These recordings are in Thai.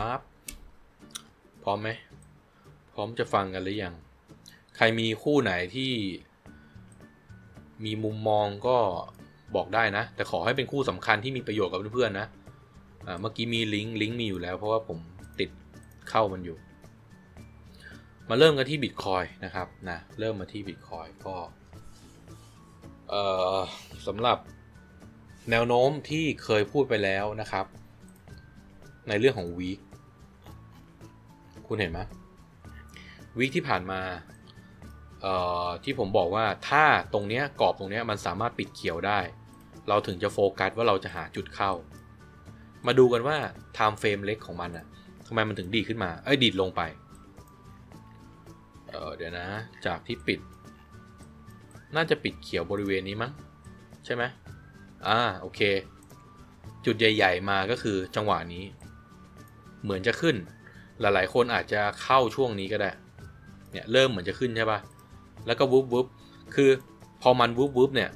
ปั๊บพร้อมไหมพร้อมจะฟังกันหรือยัง ใครมีคู่ไหนที่มีมุมมองก็บอกได้นะ แต่ขอให้เป็นคู่สำคัญที่มีประโยชน์กับเพื่อนๆนะเมื่อกี้มีลิงก์ลิงก์มีอยู่แล้ว เพราะว่าผมติดเข้ามันอยู่ มาเริ่มกันที่บิตคอยนะครับนะเริ่มมาที่บิตคอยก็สำหรับแนวโน้มที่เคยพูดไปแล้วนะครับ ในเรื่องของวีค คุณเห็นไหมวีคที่ผ่านมาที่ผมบอกว่าถ้าตรงเนี้ยกรอบตรงเนี้ยมันสามารถปิดเขียวได้ เราถึงจะโฟกัสว่าเราจะหาจุดเข้า มาดูกันว่า time frame เล็กของมันอะทำไมมันถึงดีขึ้นมาเอ้ยดีดลงไปเเดี๋ยวนะจากที่ปิด น่าจะปิดเขียวบริเวณนี้มั้งใช่ไหมอ่าโอเค จุดใหญ่ ๆ มาก็คือจังหวะนี้ เหมือนจะขึ้น หลายๆ คนอาจจะเข้าช่วงนี้ก็ได้ เนี่ยเริ่มเหมือนจะขึ้นใช่ปะแล้วก็วุบวุบคือพอมันวุบวุบเนี่ย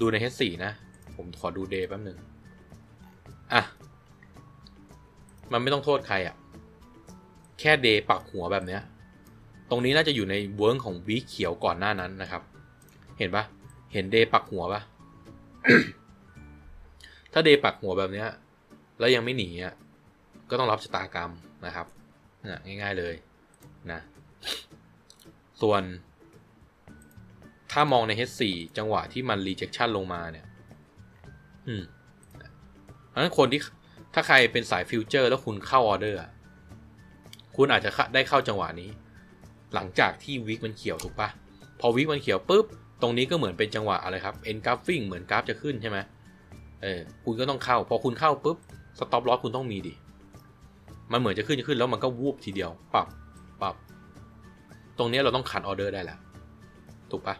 ดูใน H4 นะ ผมขอดูเดย์แป๊บหนึ่งอะ มันไม่ต้องโทษใครอะ่ะ แค่เดย์ปักหัวแบบเนี้ย ตรงนี้น่าจะอยู่ในเวิร์กของวีเขียวก่อนหน้านั้นนะครับ เห็นปะเห็นเดย์ปักหัวปะถ้าเดย์ปักหัวแบบเนี้ย แล้วยังไม่หนีอะ ก็ต้องรับชะตากรรมนะครับ นะง่าย ๆเลยนะส่วน ถ้ามองใน H4 จังหวะที่มัน rejection ลงมาเนี่ย อืมเพราะฉะนั้นคนที่ถ้าใครเป็นสายฟิวเจอร์แล้วคุณเข้าออเดอร์คุณอาจจะได้เข้าจังหวะนี้ หลังจากที่วิกมันเขียวถูกปะพอวิกมันเขียวปุ๊บ ตรงนี้ก็เหมือนเป็นจังหวะอะไรครับ end graphing เหมือนกราฟจะขึ้นใช่ไหมเออคุณก็ต้องเข้า พอคุณเข้าปุ๊บ stop loss คุณต้องมีดิ มันเหมือนจะขึ้นจะขึ้นแล้วมันก็วูบทีเดียวปรับปรับตรงนี้เราต้องขัดออเดอร์ได้แล้วถูกปะ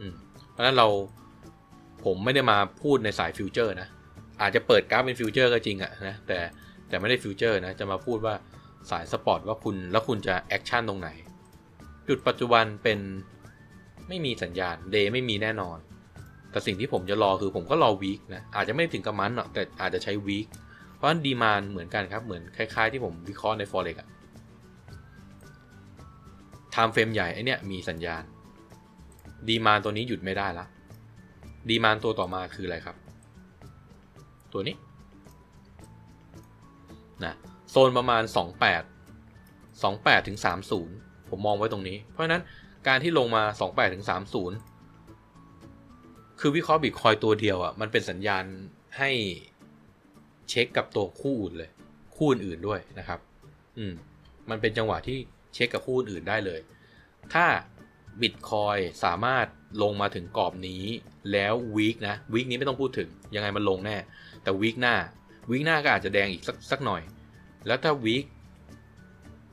อืมเพราะฉะนั้นเราผมไม่ได้มาพูดในสายฟิวเจอร์นะ อาจจะเปิดกราฟเป็นฟิวเจอร์ก็จริงอะนะแต่แต่ไม่ได้ฟิวเจอร์นะ จะมาพูดว่าสายสปอร์ตว่าคุณแล้วคุณจะแอคชั่นตรงไหน จุดปัจจุบันเป็นไม่มีสัญญาณเดย์ไม่มีแน่นอน แต่สิ่งที่ผมจะรอคือผมก็รอวีคนะอาจจะไม่ถึงกับมันหรอกแต่อาจจะใช้วีค ราะดีมานเหมือนกันครับเหมือนคล้ายๆ ที่ผมวิเคราะห์ใน forex อะ time frame ใหญ่ไอเนี้ยมีสัญญาณดีมานตัวนี้หยุดไม่ได้ละดีมานตัวต่อมาคืออะไรครับ ตัวนี้นะโซนประมาณ 28 28ถึง30 ผมมองไว้ตรงนี้ เพราะฉะนั้นการที่ลงมา 28ถึง30 คือวิเคราะห์บิตคอยตัวเดียวอะ่ะมันเป็นสัญญาณให้ เช็คกับตัวคู่อื่นเลย คู่อื่นๆด้วยนะครับ อืมมันเป็นจังหวะที่เช็คกับคู่อื่นได้เลย ถ้าบิตคอยสามารถลงมาถึงกรอบนี้แล้ววีคนะวีคนี้ไม่ต้องพูดถึงยังไงมันลงแน่ แต่วีคหน้าวีคหน้าก็อาจจะแดงอีกสักสักหน่อย แล้วถ้าวีค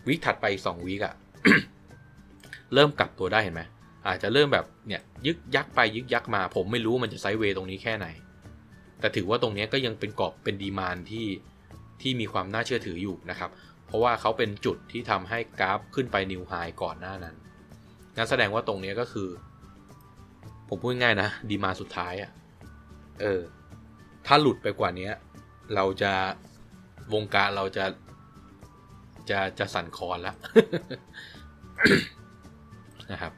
วีคถัดไปสองวีคอะเริ่มกลับตัวได้เห็นไหมอาจจะเริ่มแบบเนี่ยยึกยักไปยึกยักมา ผมไม่รู้มันจะไซด์เวย์ตรงนี้แค่ไหน แต่ถือว่าตรงนี้ก็ยังเป็นกรอบเป็นดีมานที่ที่มีความน่าเชื่อถืออยู่นะครับ เพราะว่าเขาเป็นจุดที่ทำให้กราฟขึ้นไปนิวไฮก่อนหน้านั้นงั้นแสดงว่าตรงนี้ก็คือ ผมพูดง่ายนะดีมาสุดท้ายอะ่ะเออถ้าหลุดไปกว่านี้เราจะวงการเราจะจะจะสั่นคลอนแล้วนะครับ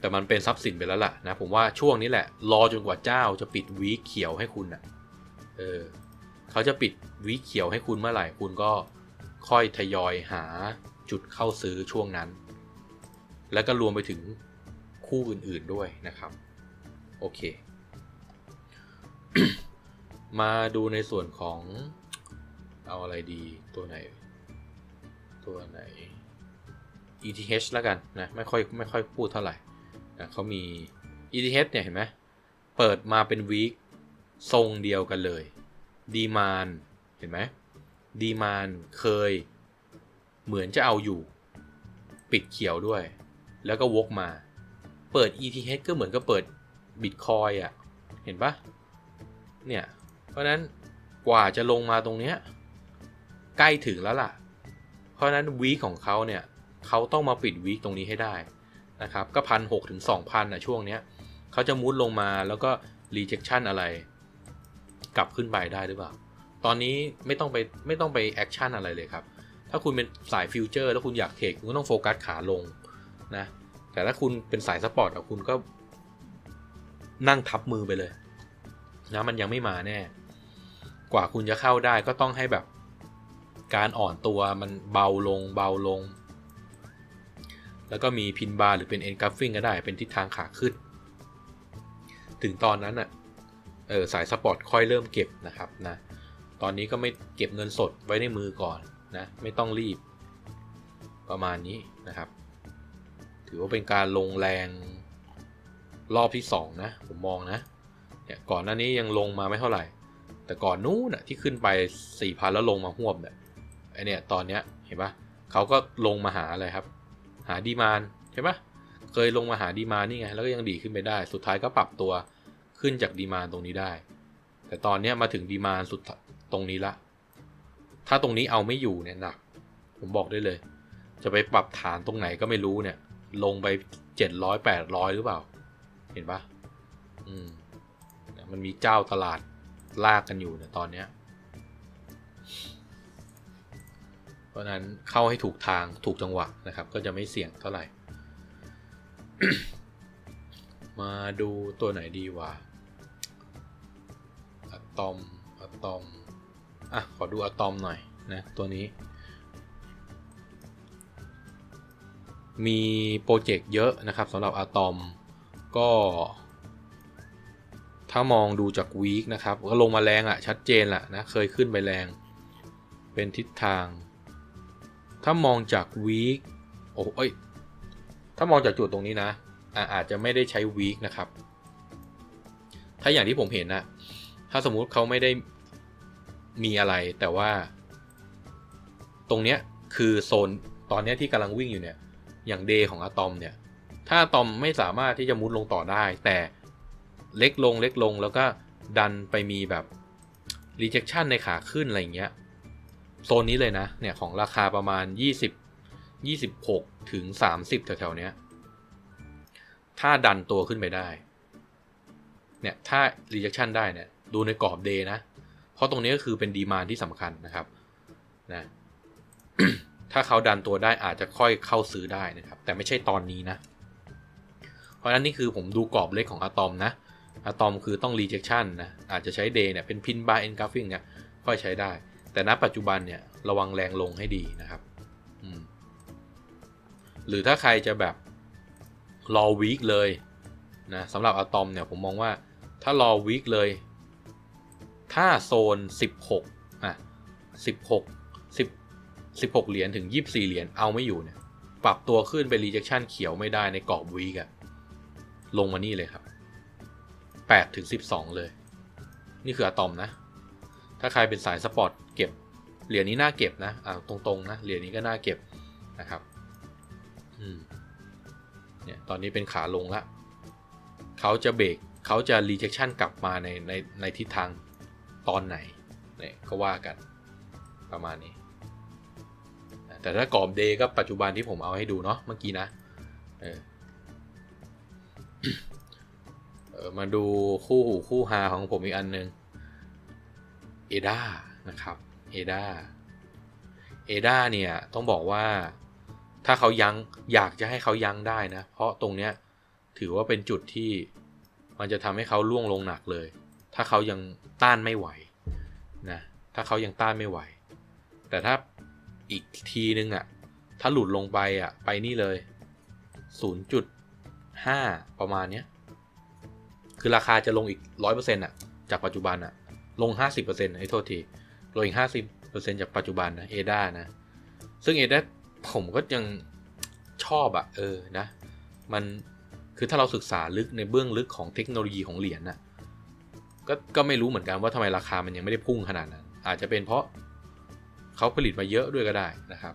แต่มันเป็นทรัพย์สินไปแล้วล่ะนะผมว่าช่วงนี้แหละ รอจนกว่าเจ้าจะปิดวีเขียวให้คุณอะเออเขาจะปิดวีเขียวให้คุณเมื่อไหร่คุณก็ค่อยทยอยหาจุดเข้าซื้อช่วงนั้น แล้วก็รวมไปถึงคู่อื่นๆด้วยนะครับ โอเค มาดูในส่วนของเอาอะไรดีตัวไหน ตัวไหน ETH แล้วกันนะ ไม่ค่อยไม่ค่อยพูดเท่าไหร่ นะเขามี ETH เนี่ยเห็นไหมเปิดมาเป็นวีคทรงเดียวกันเลยดีมานเห็นไหมดีมานเคยเหมือนจะเอาอยู่ ปิดเขียวด้วย แล้วก็วกมา เปิด ETH ก็เหมือนกับเปิด Bitcoin อะ เห็นปะเนี่ย เพราะนั้นกว่าจะลงมาตรงเนี้ยใกล้ถึงแล้วล่ะ เพราะนั้นวีคของเขาเนี่ยเขาต้องมาปิดวีคตรงนี้ให้ได้ นะครับ ก็พันหกถึงสองพันอะช่วงเนี้ยเขาจะมุดลงมาแล้วก็ rejection อะไร กลับขึ้นไปได้หรือเปล่า ตอนนี้ไม่ต้องไปไม่ต้องไปแอคชั่นอะไรเลยครับ ถ้าคุณเป็นสายฟิวเจอร์แล้วคุณอยากเทรดคุณก็ต้องโฟกัสขาลงนะ แต่ถ้าคุณเป็นสายสปอร์ตอะคุณก็นั่งทับมือไปเลยนะมันยังไม่มาแน่ กว่าคุณจะเข้าได้ก็ต้องให้แบบ การอ่อนตัวมันเบาลงเบาลง แล้วก็มีพินบาร์หรือเป็นเอ็นกัฟฟิงก็ได้เป็นทิศทางขาขึ้น ถึงตอนนั้นอะเออสายสปอร์ตค่อยเริ่มเก็บนะครับนะตอนนี้ก็ไม่เก็บเงินสดไว้ในมือก่อนนะไม่ต้องรีบประมาณนี้นะครับ ถือว่าเป็นการลงแรงรอบที่ 2 นะ ผมมองนะเนี่ยก่อนหน้านี้ยังลงมาไม่เท่าไหร่ แต่ก่อนนู้นนะที่ขึ้นไป4ี่พันแล้วลงมาหวบเนี่ยไอเนี่ยตอนเนี้ยเห็นปะเขาก็ลงมาหาอะไรครับ หาดีมานเห็นปะเคยลงมาหาดีมานนี่ไงแล้วก็ยังดีขึ้นไปได้ สุดท้ายก็ปรับตัวขึ้นจากดีมานตรงนี้ได้ แต่ตอนนี้มาถึงดีมานสุดตรงนี้ละ ถ้าตรงนี้เอาไม่อยู่เนี่ยหนัก ผมบอกได้เลย จะไปปรับฐานตรงไหนก็ไม่รู้เนี่ย ลงไปเจ็ดร้อยแปดร้อยหรือเปล่า เห็นปะอืมมันมีเจ้าตลาดลากกันอยู่เนี่ยตอนเนี้ย ราะนั้นเข้าให้ถูกทางถูกจังหวะนะครับ ก็จะไม่เสี่ยงเท่าไหร่ มาดูตัวไหนดีวะอะตอมอะตอมอะขอดูอะตอมหน่อยนะตัวนี้ มีโปรเจกต์เยอะนะครับสำหรับอะตอมก็ถ้ามองดูจากวีคนะครับ ก็ลงมาแรงอะ่ะ ชัดเจนแหละนะ เคยขึ้นไปแรง เป็นทิศทาง ถ้ามองจากวีคโอ้เอ้ย ถ้ามองจากจุดตรงนี้นะอาอาจจะไม่ได้ใช้วีคนะครับ ถ้าอย่างที่ผมเห็นนะถ้าสมมุติเขาไม่ได้มีอะไรแต่ว่า ตรงเนี้ยคือโซนตอนเนี้ยที่กำลังวิ่งอยู่เนี่ยอย่างเดย์ของอะตอมเนี่ย ถ้าอะตอมไม่สามารถที่จะมุดลงต่อได้ แต่เล็กลงเล็กลงแล้วก็ดันไปมีแบบ rejection ในขาขึ้นอะไรเงี้ย โซนนี้เลยนะ เนี่ยของราคาประมาณ 20 26 ถึง 30 แถวๆเนี้ย ถ้าดันตัวขึ้นไปได้ เนี่ย ถ้า rejection ได้เนี่ย ดูในกรอบ day นะ เพราะตรงนี้ก็คือเป็นดีมานที่สำคัญนะครับ นะ ถ้าเขาดันตัวได้อาจจะค่อยเข้าซื้อได้นะครับ แต่ไม่ใช่ตอนนี้นะ เพราะฉะนั้นนี่คือผมดูกรอบเล็กของอะตอมนะอะตอมคือต้อง rejection นะ อาจจะใช้ day เนี่ย เป็นพินบาร์ engulfing เนี่ย ค่อยใช้ได้ แต่ณปัจจุบันเนี่ยระวังแรงลงให้ดีนะครับ หรือถ้าใครจะแบบรอวีคเลยนะสำหรับอะตอมเนี่ยผมมองว่าถ้ารอวีคเลย ถ้าโซน 16อะ16 10 16 เหรียญถึง 24 เหรียญเอาไม่อยู่เนี่ยปรับตัวขึ้นไป rejection เขียวไม่ได้ในกรอบวีกอะลงมานี่เลยครับ8ถึง12 เลย นี่คืออะตอมนะ ถ้าใครเป็นสายสปอร์ตเก็บ เหรียญนี้น่าเก็บนะอ่าตรงๆนะ เหรียญนี้ก็น่าเก็บนะครับอืมเนี่ยตอนนี้เป็นขาลงละเขาจะเบรกเขาจะ rejection กลับมาในในในทิศทางตอนไหนเนี่ยก็ว่ากันประมาณนี้ แต่ถ้ากรอบเดย์ก็ปัจจุบันที่ผมเอาให้ดูเนาะเมื่อกี้นะเออเออมาดูคู่หูคู่ฮาของผมอีกอันนึง เอดานะครับเอดาเอดาเนี่ยต้องบอกว่าถ้าเขายัง้งอยากจะให้เขายั้งได้นะ เพราะตรงเนี้ยถือว่าเป็นจุดที่มันจะทำให้เขาล่วงลงหนักเลย ถ้าเขายังต้านไม่ไหวนะถ้าเขายังต้านไม่ไหว แต่ถ้าอีกทีนึงอะ่ะถ้าหลุดลงไปอะ่ะไปนี่เลย 0.5 ประมาณเนี้ยคือราคาจะลงอีก 100%อะจากปัจจุบันอะ ลง 50%ไอ้โทษที ลงอีก 50%จากปัจจุบันนะเอดานะ ซึ่งเอดาผมก็ยังชอบอะเออนะ มันคือถ้าเราศึกษาลึกในเบื้องลึกของเทคโนโลยีของเหรียญน่ะก็ก็ไม่รู้เหมือนกันว่าทำไมราคามันยังไม่ได้พุ่งขนาดนั้น อาจจะเป็นเพราะเขาผลิตมาเยอะด้วยก็ได้นะครับ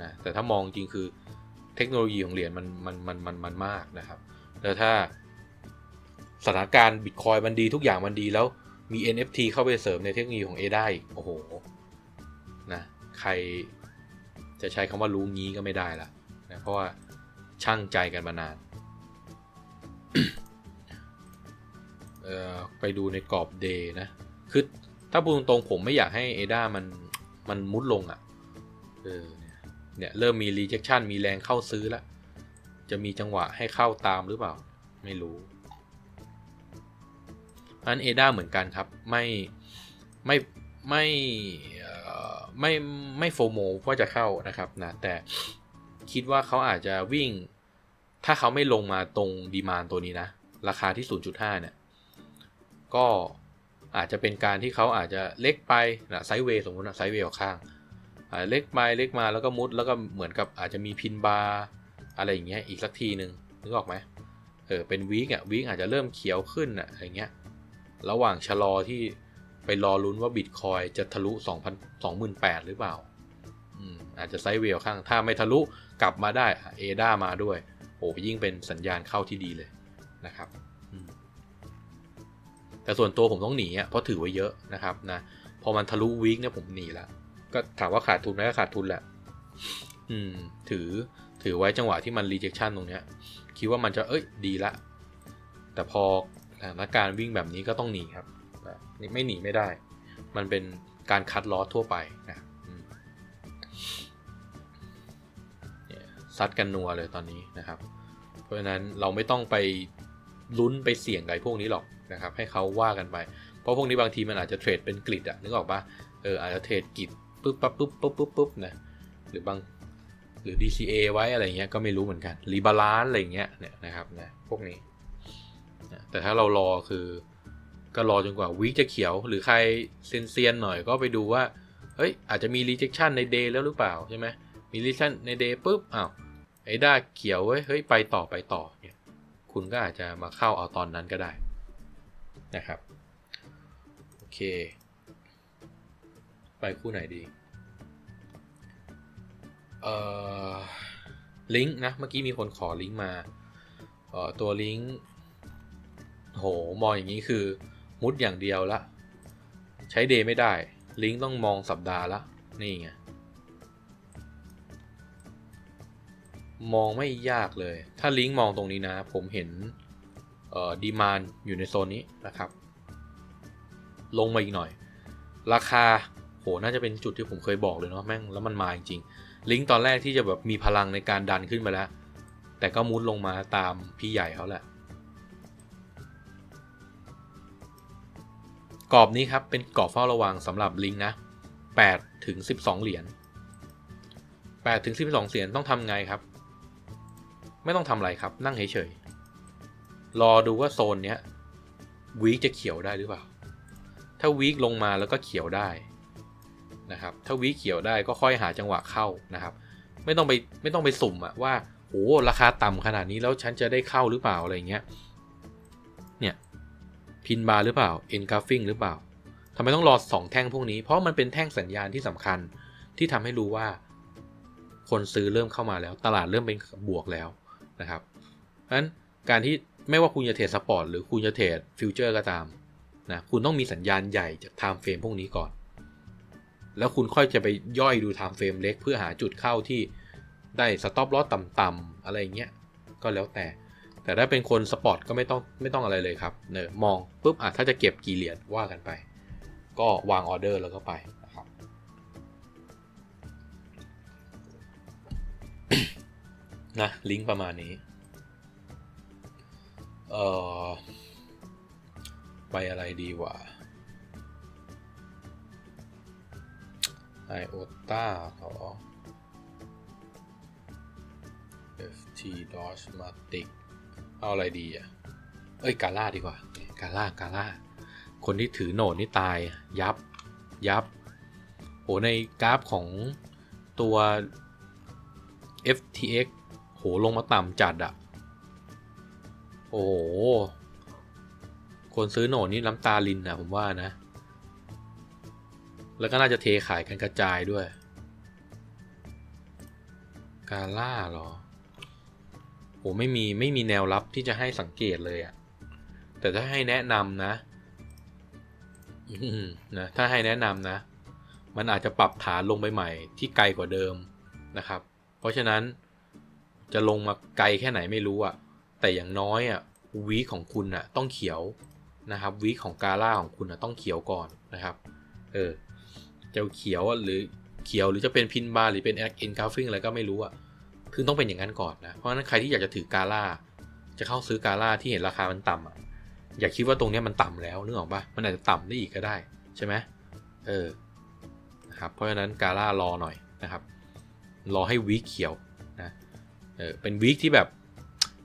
นะแต่ถ้ามองจริงคือเทคโนโลยีของเหรียญมันมันมันมันมันมากนะครับ แล้วถ้าสถานการณ์บิตคอยมันดีทุกอย่างมันดีแล้ว มี NFT เข้าไปเสริมในเทคโนโลยีของ A ได้โอ้โหนะใครจะใช้คำว่ารู้งี้ก็ไม่ได้ละนะเพราะว่าช่างใจกันมานานไปดูในกรอบ day นะ คือถ้าพูดตรงๆผมไม่อยากให้เอดามันมันมุดลงอะ่ะ เออ เนี่ยเริ่มมี rejection มีแรงเข้าซื้อแล้ว จะมีจังหวะให้เข้าตามหรือเปล่า ไม่รู้ อันเอด้าเหมือนกันครับ ไม่ไม่ไม่ไม่ไม่โฟโมว่าจะเข้านะครับนะแต่คิดว่าเขาอาจจะวิ่ง ถ้าเขาไม่ลงมาตรงดีมานตัวนี้นะ ราคาที่ 0.5 เนี่ย ก็อาจจะเป็นการที่เขาอาจจะเล็กไปนะไซเวย์สมมตินะไซเวย์ออกข้างเล็กไปเล็กมาแล้วก็มุดแล้วก็เหมือนกับอาจจะมีพินบาร์อะไรอย่างเงี้ยอีกสักทีหนึ่งนึกออกไหมเออเป็นวีกอะวีกอาจจะเริ่มเขียวขึ้นอะอะไรเงี้ย ระหว่างชะลอที่ไปรอลุ้นว่าบิตคอยจะทะลุ2,000 28,000หรือเปล่าอืมอาจจะไซด์เวย์ออกข้าง ถ้าไม่ทะลุกลับมาได้เอดามาด้วย โอ้ยิ่งเป็นสัญญาณเข้าที่ดีเลยนะครับ แต่ส่วนตัวผมต้องหนีอะเพราะถือไว้เยอะนะครับนะ พอมันทะลุวีคเนี่ยผมหนีละก็ถามว่าขาดทุนไหมก็ขาดทุนแหละ อืม ถือถือไว้จังหวะที่มัน rejection ตรงเนี้ย คิดว่ามันจะเอ้ยดีละ แต่พอานการณ์วิ่งแบบนี้ก็ต้องหนีครับนี่ไม่หนีไม่ได้ มันเป็นการคัดล้อทั่วไปนะซัดกันนัวเลยตอนนี้นะครับ เพราะฉะนั้นเราไม่ต้องไปลุ้นไปเสี่ยงกับไอ้พวกนี้หรอกนะครับให้เขาว่ากันไป เพราะพวกนี้บางทีมันอาจจะเทรดเป็นกริดอะนึกออกปะเอออาจจะเทรดกริดปุ๊บปั๊บปุ๊บปุ๊บปุ๊บปุ๊บนะหรือบางหรือ DCA ไว้อะไรเงี้ยก็ไม่รู้เหมือนกันรีบาลานซ์อะไรเงี้ยเนี่ยนะครับนะพวกนี้ นะแต่ถ้าเรารอคือ ก็รอจนกว่าวีคจะเขียวหรือใครเซียนๆหน่อยก็ไปดูว่า เฮ้ย อาจจะมี rejection ใน day แล้วหรือเปล่าใช่ไหมมี rejection ใน day ปุ๊บอ้าวไอ้ด้าเขียวเว้ยเฮ้ยไปต่อไปต่อเนี่ยคุณก็อาจจะมาเข้าเอาตอนนั้นก็ได้นะครับโอเค ไปคู่ไหนดีเอ่อลิงก์นะเมื่อกี้มีคนขอลิงก์มาเอ่อตัวลิงก์ โหมองอย่างนี้คือ มุดอย่างเดียวละ ใช้เดย์ไม่ได้ ลิงก์ต้องมองสัปดาห์ละ นี่ไง มองไม่ยากเลย ถ้าลิงก์มองตรงนี้นะ ผมเห็นดีมานอยู่ในโซนนี้นะครับ ลงมาอีกหน่อย ราคาโหน่าจะเป็นจุดที่ผมเคยบอกเลยเนาะแม่งแล้วมันมาจริงๆลิงก์ตอนแรกที่จะแบบมีพลังในการดันขึ้นมาแล้ว แต่ก็มุดลงมาตามพี่ใหญ่เขาแหละ กรอบนี้ครับเป็นกรอบเฝ้าระวังสำหรับลิงนะ8ถึง12 เหรียญ8ถึง12 เหรียญต้องทำไงครับ ไม่ต้องทำอะไรครับนั่งเฉยๆรอดูว่าโซนเนี้ยวีคจะเขียวได้หรือเปล่า ถ้าวีคลงมาแล้วก็เขียวได้นะครับ ถ้าวีคเขียวได้ก็ค่อยหาจังหวะเข้านะครับ ไม่ต้องไปไม่ต้องไปสุ่มอะว่าโอ้ราคาต่ำขนาดนี้แล้วฉันจะได้เข้าหรือเปล่าอะไรเงี้ย พินบาร์หรือเปล่า เอ็นกราฟิงหรือเปล่าทำไมต้องรอสองแท่งพวกนี้ เพราะมันเป็นแท่งสัญญาณที่สำคัญที่ทำให้รู้ว่า คนซื้อเริ่มเข้ามาแล้ว ตลาดเริ่มเป็นบวกแล้วนะครับเพราะฉะนั้นการที่ไม่ว่าคุณจะเทรดสปอร์ตหรือคุณจะเทรดฟิวเจอร์ก็ตามนะคุณต้องมีสัญญาณใหญ่จากไทม์เฟรมพวกนี้ก่อน แล้วคุณค่อยจะไปย่อยดูไทม์เฟรมเล็กเพื่อหาจุดเข้าที่ได้สต็อปลอสต่ำๆอะไรเงี้ยก็แล้วแต่ แต่ถ้าเป็นคนสปอร์ตก็ไม่ต้องไม่ต้องอะไรเลยครับเนอมองปุ๊บอะถ้าจะเก็บกี่เหรียญว่ากันไป ก็วางออเดอร์แล้วก็ไปนะครับนะลิงก์ประมาณนี้เอ่อไปอะไรดีวะไอโอต้าหรอ FT Dodge Matic เอาอะไรดีอะ เอ้ยกาล่าดีกว่า กาล่ากาล่า คนที่ถือโหนดนี่ตายยับยับโหในกราฟของตัว FTX โหลงมาต่ำจัดอะโอ้โห คนซื้อโหนดนี่น้ำตาลินนะผมว่านะ แล้วก็น่าจะเทขายกันกระจายด้วย กาล่าเหรอ โหไม่มีไม่มีแนวรับที่จะให้สังเกตเลยอะแต่ถ้าให้แนะนำนะนะถ้าให้แนะนำนะ มันอาจจะปรับฐานลงไปใหม่ที่ไกลกว่าเดิมนะครับ เพราะฉะนั้นจะลงมาไกลแค่ไหนไม่รู้อะแต่อย่างน้อยอะวีของคุณอะต้องเขียวนะครับวีของกาล่าของคุณอะต้องเขียวก่อนนะครับ เออจะเขียวหรือเขียวหรือจะเป็นพินบาร์หรือเป็นเอ็นกราฟิงอะไรก็ไม่รู้อะ คือต้องเป็นอย่างนั้นก่อนนะ เพราะฉะนั้นใครที่อยากจะถือกาล่าจะเข้าซื้อกาล่าที่เห็นราคามันต่ำอะอย่าคิดว่าตรงนี้มันต่ำแล้วนึกออกปะมันอาจจะต่ำได้อีกก็ได้ใช่ไหมเออนะครับเพราะฉะนั้นกาล่ารอหน่อยนะครับ รอให้วีคเขียวนะเออเป็นวีคที่แบบ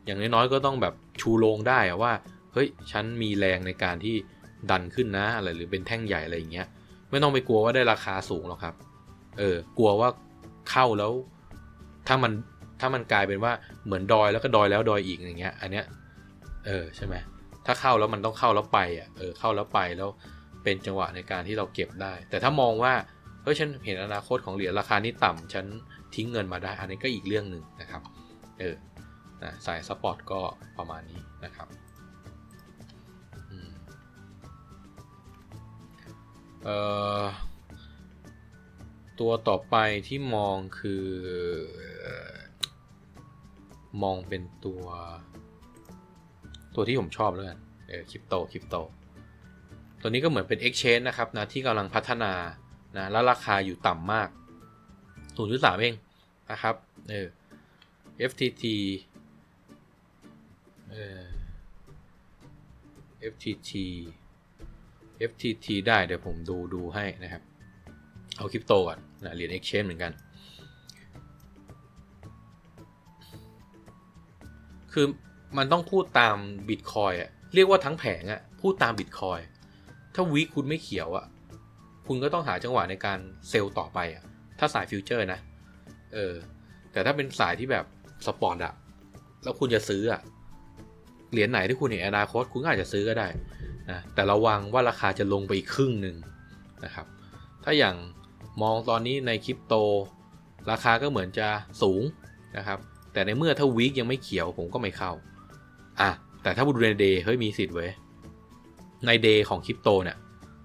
อย่างน้อยๆก็ต้องแบบชูโรงได้ว่าเฮ้ยฉันมีแรงในการที่ดันขึ้นนะอะไรหรือเป็นแท่งใหญ่อะไรอย่างเงี้ยไม่ต้องไปกลัวว่าได้ราคาสูงหรอกครับ เออกลัวว่าเข้าแล้ว ถ้ามัน ถ้ามันกลายเป็นว่าเหมือนดอยแล้วก็ดอยแล้วดอยอีกอย่างเงี้ย อันเนี้ยเออใช่ไหมถ้าเข้าแล้วมันต้องเข้าแล้วไปอะเออเข้าแล้วไปแล้วเป็นจังหวะในการที่เราเก็บได้ แต่ถ้ามองว่าเฮ้ยฉันเห็นอนาคตของเหรียญราคานี้ต่ำฉันทิ้งเงินมาได้ อันนี้ก็อีกเรื่องหนึ่งนะครับเออนะสายสปอร์ตก็ประมาณนี้นะครับเอ่อตัวต่อไปที่มองคือ มองเป็นตัว ตัวที่ผมชอบแล้วกันเออคริปโตคริปโต ตัวนี้ก็เหมือนเป็น Exchange นะครับนะที่กำลังพัฒนานะแล้วราคาอยู่ต่ำมาก0.3เองนะครับเออ FTT เออ FTT FTT ได้เดี๋ยวผมดูดูให้นะครับ เอาคริปโตก่อนนะเหรียญ Exchange เหมือนกัน คือมันต้องพูดตามบิตคอยอะเรียกว่าทั้งแผงอะพูดตามบิตคอยถ้าวีคคุณไม่เขียวอะคุณก็ต้องหาจังหวะในการเซลล์ต่อไปอะถ้าสายฟิวเจอร์นะ เออ แต่ถ้าเป็นสายที่แบบสปอร์ตอะแล้วคุณจะซื้ออะเหรียญไหนที่คุณเห็นอนาคตคุณก็อาจจะซื้อก็ได้นะแต่ระวังว่าราคาจะลงไปอีกครึ่งหนึ่งนะครับ ถ้าอย่างมองตอนนี้ในคริปโต ราคาก็เหมือนจะสูงนะครับ แต่ในเมื่อถ้าวีคยังไม่เขียวผมก็ไม่เข้า อะ แต่ถ้าบุดูในเดย์เฮ้ยมีสิทธิ์เว้ย ในเดย์ของคริปโตเนี่ย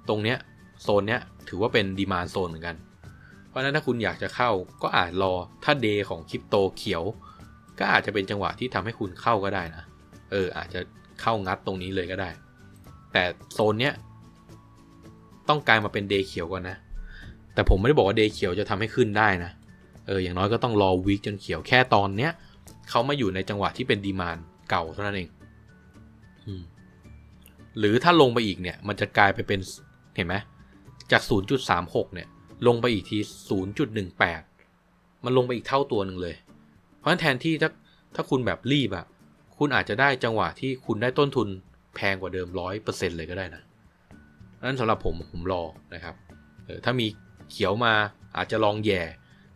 ตรงเนี้ยโซนเนี้ยถือว่าเป็นดีมานโซนเหมือนกัน เพราะฉะนั้นถ้าคุณอยากจะเข้าก็อาจรอ ถ้าเดย์ของคริปโตเขียว ก็อาจจะเป็นจังหวะที่ทำให้คุณเข้าก็ได้นะ เออ อาจจะเข้างัดตรงนี้เลยก็ได้ แต่โซนเนี้ยต้องกลายมาเป็นเดย์เขียวก่อนนะ แต่ผมไม่ได้บอกว่าเดย์เขียวจะทำให้ขึ้นได้นะ เอออย่างน้อยก็ต้องรอวีคจนเขียวแค่ตอนเนี้ยเขามาอยู่ในจังหวะที่เป็นดีมานเก่าเท่านั้นเองอืมหรือถ้าลงไปอีกเนี่ย มันจะกลายไปเป็นเห็นไหมจาก 0.36 เนี่ย ลงไปอีกที 0.18 มันลงไปอีกเท่าตัวหนึ่งเลย เพราะฉะนั้นแทนที่ถ้าถ้าคุณแบบรีบอะคุณอาจจะได้จังหวะที่คุณได้ต้นทุนแพงกว่าเดิมร้อยเปอร์เซ็นเลยก็ได้นะนั้นสำหรับผมผมรอนะครับเออถ้ามีเขียวมาอาจจะลองแย่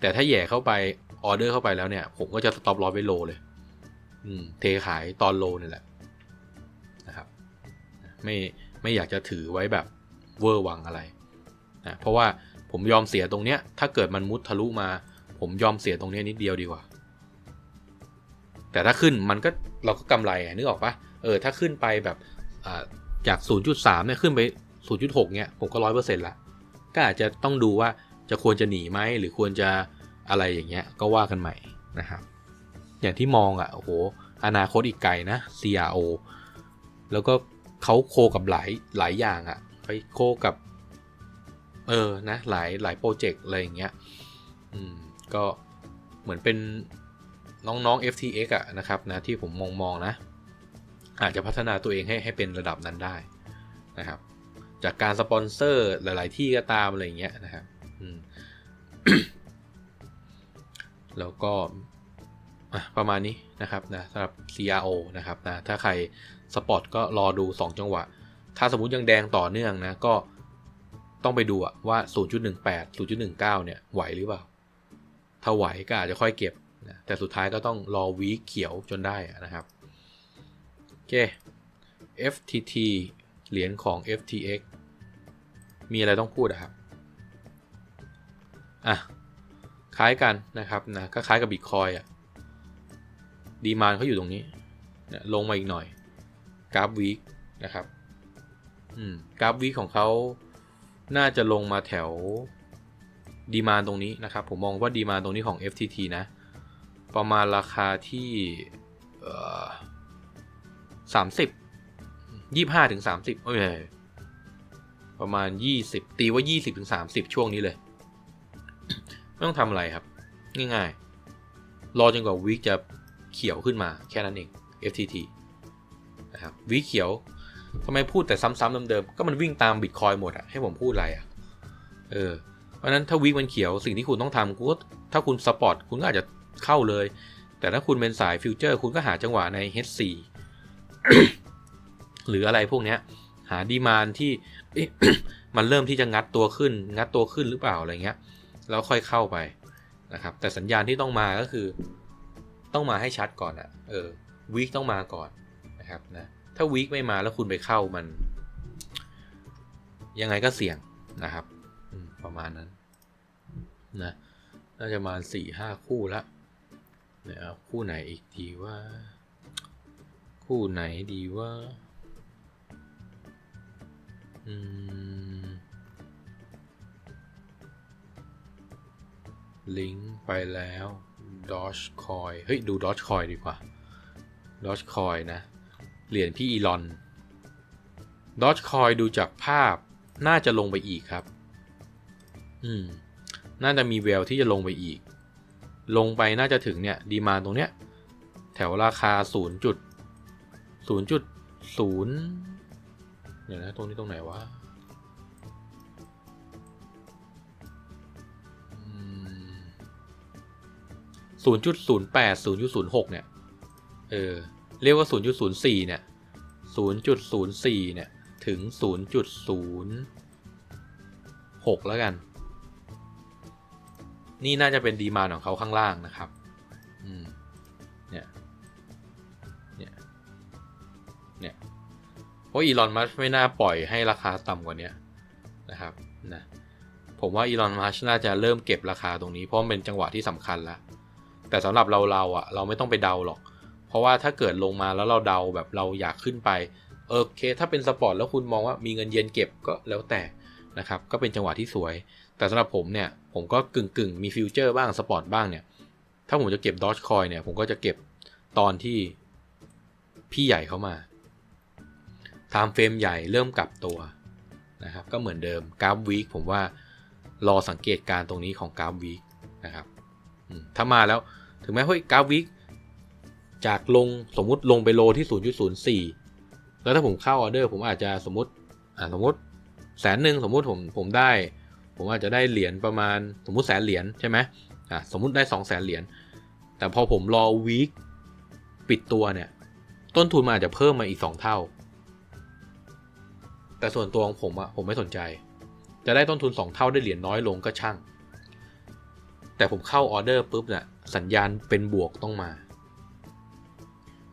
แต่ถ้าแย่เข้าไปออเดอร์เข้าไปแล้วเนี่ย ผมก็จะสต็อปลอสไว้โลเลย อืม เทขายตอนโลนี่แหละนะครับ ไม่ไม่อยากจะถือไว้แบบเวอร์วังอะไรนะเพราะว่าผมยอมเสียตรงเนี้ย ถ้าเกิดมันมุดทะลุมา ผมยอมเสียตรงเนี้ยนิดเดียวดีกว่า แต่ถ้าขึ้นมันก็เราก็กำไรนึกออกปะเออถ้าขึ้นไปแบบอ่าจาก 0.3 เนี่ยขึ้นไป 0.6 เนี่ยผมก็ร้อยเปอร์เซ็นต์ละก็อาจจะต้องดูว่าจะควรจะหนีไหมหรือควรจะ อะไรอย่างเงี้ยก็ว่ากันใหม่นะครับ อย่างที่มองอะ่ะโอ้โหอนาคตอีกไกลนะ CRO แล้วก็เขาโคกับหลายหลายอย่างอะ่ะไปโคกับ เออนะหลายหลายโปรเจกต์อะไรอย่างเงี้ยอืมก็เหมือนเป็นน้องๆ FTX อะนะครับนะที่ผมมองมองนะ อาจจะพัฒนาตัวเองให้ให้เป็นระดับนั้นได้นะครับ จากการสปอนเซอร์หลาย ๆ ที่ก็ตามอะไรอย่างเงี้ยนะครับอืม แล้วก็ประมาณนี้นะครับนะสำหรับ CRO นะครับนะถ้าใครสปอร์ตก็รอดู 2 จังหวะ ถ้าสมมุติยังแดงต่อเนื่องนะก็ต้องไปดูว่า 0.18 0.19 เนี่ยไหวหรือเปล่า ถ้าไหวก็อาจจะค่อยเก็บนะแต่สุดท้ายก็ต้องรอวีเขียวจนได้นะครับโอเค FTT เหรียญของ FTX มีอะไรต้องพูดอะครับ อะ คล้ายกันนะครับนะก็คล้ายกับบิตคอยอะดีมานเขาอยู่ตรงนี้นะลงมาอีกหน่อยกราฟวีคนะครับอืมกราฟวีคของเขาน่าจะลงมาแถวดีมานตรงนี้นะครับ ผมมองว่าดีมานตรงนี้ของ FTT นะ ประมาณราคาที่สามสิบยี่ห้าถึงสามสิบเอ้ยประมาณยี่สิบตีว่ายี่สิบถึงสามสิบช่วงนี้เลย ไม่ต้องทำอะไรครับ ง่ายๆ รอจนกว่าวิกจะเขียวขึ้นมาแค่นั้นเอง FTT นะครับวิกเขียวทำไมพูดแต่ซ้ำๆเดิมๆก็มันวิ่งตามบิตคอยหมดอะให้ผมพูดอะไรอะเออเพราะนั้นถ้าวิกมันเขียวสิ่งที่คุณต้องทำคุณก็ถ้าคุณสปอร์ตคุณก็อาจจะเข้าเลย แต่ถ้าคุณเป็นสายฟิวเจอร์คุณก็หาจังหวะใน H4 หรืออะไรพวกเนี้ย หาดีมานที่มันเริ่มที่จะงัดตัวขึ้น งัดตัวขึ้นหรือเปล่าอะไรเงี้ย แล้วค่อยเข้าไปนะครับ แต่สัญญาณที่ต้องมาก็คือ ต้องมาให้ชัดก่อนอะเออวีคต้องมาก่อนนะครับนะถ้าวีคไม่มาแล้วคุณไปเข้ามัน ยังไงก็เสี่ยงนะครับประมาณนั้นนะน่าจะมาสี่ห้าคู่ละเดี๋ยวเอาคู่ไหนอีกดีว่า คู่ไหนดีว่า อืม ลิงก์ไปแล้ว Dogecoin เฮ้ย ดู Dogecoin ดีกว่า Dogecoin นะ เหรียญพี่อีลอน Dogecoin ดูจากภาพน่าจะลงไปอีกครับ อืม น่าจะมีแววที่จะลงไปอีก ลงไปน่าจะถึงเนี่ย ดีมาตรงเนี้ย แถวราคา0จุด0จุด0เดี๋ยวนะ ตรงนี้ตรงไหนวะ ศูนย์จุดศูนย์แปดศูนย์จุดศูนย์หกเนี่ย เออ เรียกว่าศูนย์จุดศูนย์สี่เนี่ยศูนย์จุดศูนย์สี่เนี่ย ถึงศูนย์จุดศูนย์หกแล้วกัน นี่น่าจะเป็นดีมานของเขาข้างล่างนะครับ อืม เนี่ย เนี่ย เนี่ย เพราะอีลอนมัสไม่น่าปล่อยให้ราคาต่ำกว่านี้นะครับ นะ ผมว่าอีลอนมัสน่าจะเริ่มเก็บราคาตรงนี้ เพราะมันเป็นจังหวะที่สำคัญแล้ว แต่สำหรับเราเราอะ เราไม่ต้องไปเดาหรอก เพราะว่าถ้าเกิดลงมาแล้วเราเดาแบบเราอยากขึ้นไปโอเค ถ้าเป็นสปอร์ตแล้วคุณมองว่ามีเงินเย็นเก็บก็แล้วแต่นะครับก็เป็นจังหวะที่สวย แต่สำหรับผมเนี่ยผมก็กึ่งกึ่งมีฟิวเจอร์บ้างสปอร์ตบ้างเนี่ย ถ้าผมจะเก็บดอ g คอยเนี่ยผมก็จะเก็บตอนที่พี่ใหญ่เขามาไทม์เฟรมใหญ่เริ่มกลับตัวนะครับก็เหมือนเดิมกราฟวีคผมว่ารอสังเกตการตรงนี้ของกราฟวีคนะครับ ถ้ามาแล้วถึงแม้เฮ้ยกราฟวีคจากลงสมมุติลงไปโลที่ 0.04 แล้วถ้าผมเข้าออเดอร์ผมอาจจะสมมติอ่าสมมติแสนหนึ่งสมมุติผมผมได้ ผมอาจจะได้เหรียญประมาณสมมุติแสนเหรียญใช่ไหมอ่าสมมุติได้2 0 0แสนเหรียญแต่พอผมรอวีคปิดตัวเนี่ย ต้นทุนมันอาจจะเพิ่มมาอีก 2 เท่า แต่ส่วนตัวของผมอะผมไม่สนใจ จะได้ต้นทุน 2 เท่าได้เหรียญน้อยลงก็ช่าง แต่ผมเข้าออเดอร์ปุ๊บเนี่ยสัญญาณเป็นบวกต้องมา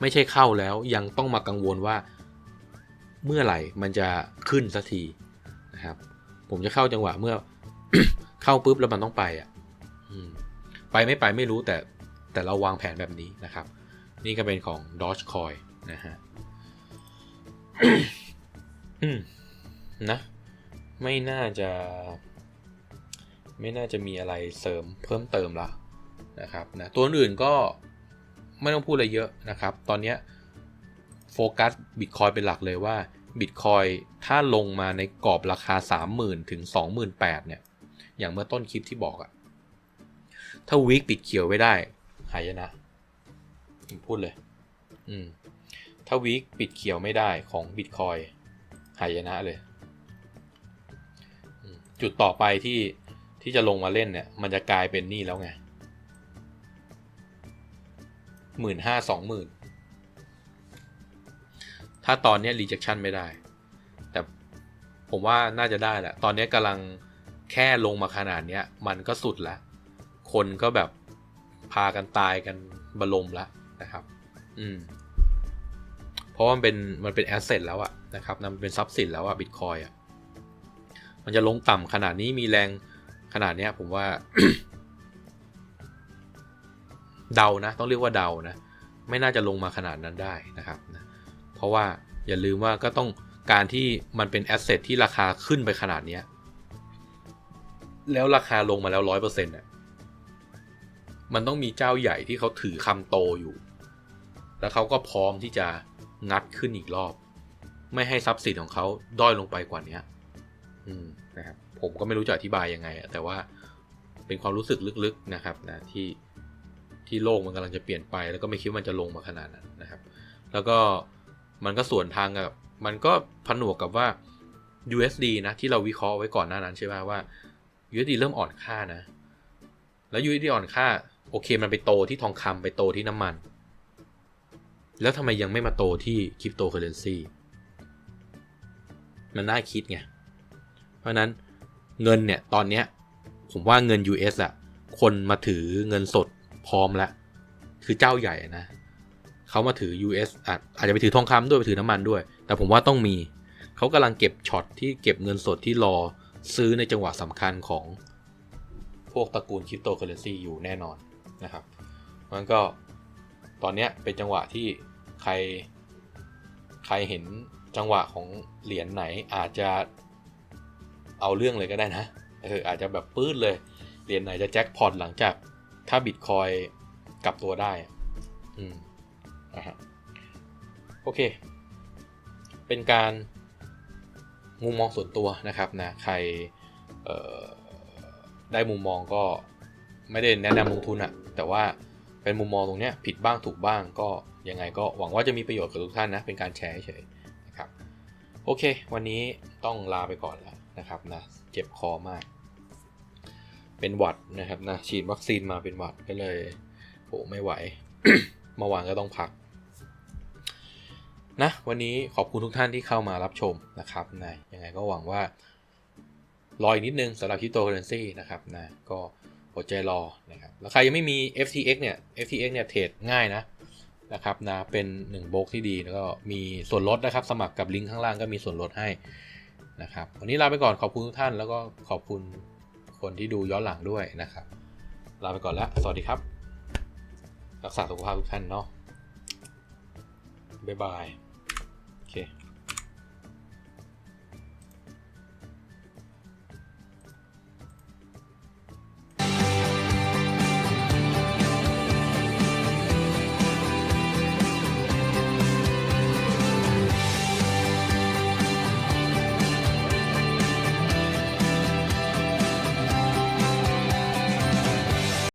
ไม่ใช่เข้าแล้วยังต้องมากังวลว่า เมื่อไหร่มันจะขึ้นสักทีนะครับ ผมจะเข้าจังหวะเมื่อ เข้าปุ๊บแล้วมันต้องไปอะไปไม่ไปไม่รู้แต่แต่เราวางแผนแบบนี้นะครับ นี่ก็เป็นของ Dogecoin นะฮะนะ ไม่น่าจะ ไม่น่าจะมีอะไรเสริมเพิ่มเติมละนะครับนะตัวอื่นก็ไม่ต้องพูดอะไรเยอะนะครับ ตอนนี้โฟกัสบิตคอยเป็นหลักเลยว่าบิตคอยถ้าลงมาในกรอบราคา 30,000 ถึง 28,000เนี่ย อย่างเมื่อต้นคลิปที่บอกอะถ้าวิกปิดเขียวไว้ได้ หายนะพูดเลย อืม ถ้าวิกปิดเขียวไม่ได้ของบิตคอยหายนะเลย จุดต่อไปที่ ที่จะลงมาเล่นเนี่ย มันจะกลายเป็นนี่แล้วไงหมื่นห้าสองหมื่นถ้าตอนนี้ rejection ไม่ได้ แต่ผมว่าน่าจะได้แหละ ตอนนี้กำลังแค่ลงมาขนาดนี้มันก็สุดแล้ว คนก็แบบพากันตายกันบลมแล้วนะครับ อืม เพราะมันเป็นมันเป็นแอสเซทแล้วอะนะครับมันเป็นทรัพย์สินแล้วอะบิตคอยอะมันจะลงต่ำขนาดนี้มีแรง ขนาดเนี้ยผมว่า เดานะ ต้องเรียกว่าเดานะ ไม่น่าจะลงมาขนาดนั้นได้นะครับนะเพราะว่าอย่าลืมว่าก็ต้องการที่มันเป็นแอสเซทที่ราคาขึ้นไปขนาดเนี้ยแล้วราคาลงมาแล้วร้อยเปอร์เซ็นต์เนี่ยมันต้องมีเจ้าใหญ่ที่เขาถือคำโตอยู่ แล้วเขาก็พร้อมที่จะงัดขึ้นอีกรอบ ไม่ให้ทรัพย์สินของเขาด้อยลงไปกว่านี้ อืมนะครับผมก็ไม่รู้จะอธิบายยังไงแต่ว่าเป็นความรู้สึกลึกๆนะครับนะที่ที่โลกมันกำลังจะเปลี่ยนไป แล้วก็ไม่คิดว่ามันจะลงมาขนาดนั้นนะครับ แล้วก็มันก็ส่วนทางกับมันก็ผนวกกับว่า USD นะที่เราวิเคราะห์ไว้ก่อนหน้านั้นใช่ไหมว่า USD เริ่มอ่อนค่านะ แล้ว USD อ่อนค่าโอเคมันไปโตที่ทองคำไปโตที่น้ำมัน แล้วทำไมยังไม่มาโตที่คริปโตเคอเรนซีมันน่าคิดไง เพราะนั้นเงินเนี่ยตอนเนี้ยผมว่าเงิน US อะคนมาถือเงินสดพร้อมแล้ว คือเจ้าใหญ่นะเขามาถือ US อาจอาจจะไปถือทองคำด้วยไปถือน้ำมันด้วย แต่ผมว่าต้องมีเขากำลังเก็บช็อตที่เก็บเงินสดที่รอซื้อในจังหวะสำคัญของพวกตระกูลคริปโตเคอเรนซีอยู่แน่นอนนะครับมันก็ตอนนี้เป็นจังหวะที่ใคร ใครเห็นจังหวะของเหรียญไหนอาจจะ เอาเรื่องเลยก็ได้นะเอออาจจะแบบปื้ดเลยเหรียญไหนจะแจ็คพอตหลังจากถ้าบิตคอยกลับตัวได้อะอืมนะฮะโอเค เป็นการมุมมองส่วนตัวนะครับนะใครได้มุมมองก็ไม่ได้แนะนำลงทุนอะแต่ว่าเป็นมุมมองตรงเนี้ยผิดบ้างถูกบ้างก็ยังไงก็หวังว่าจะมีประโยชน์กับทุกท่านนะ เป็นการแชร์เฉยนะครับ โอเค วันนี้ต้องลาไปก่อนแล้ว นะครับนะเจ็บคอมาก เป็นหวัดนะครับนะฉีดวัคซีนมาเป็นหวัดก็เลยโหไม่ไหวเมื่อวานก็ต้องพักนะวันนี้ขอบคุณทุกท่านที่เข้ามารับชมนะครับนะยังไงก็หวังว่ารออีกนิดนึงสำหรับคริปโตเคอเรนซีนะครับนะก็อดใจรอนะครับแล้วใครยังไม่มี FTX เนี่ย FTX เนี่ยเทรดง่ายนะนะครับนะเป็น1โบกที่ดีแล้วก็มีส่วนลดนะครับสมัครกับลิงก์ข้างล่างก็มีส่วนลดให้ นะครับ วันนี้ลาไปก่อนขอบคุณทุกท่านแล้วก็ขอบคุณคนที่ดูย้อนหลังด้วยนะครับ ลาไปก่อนแล้ว สวัสดีครับ รักษาสุขภาพทุกท่านเนาะบ๊ายบาย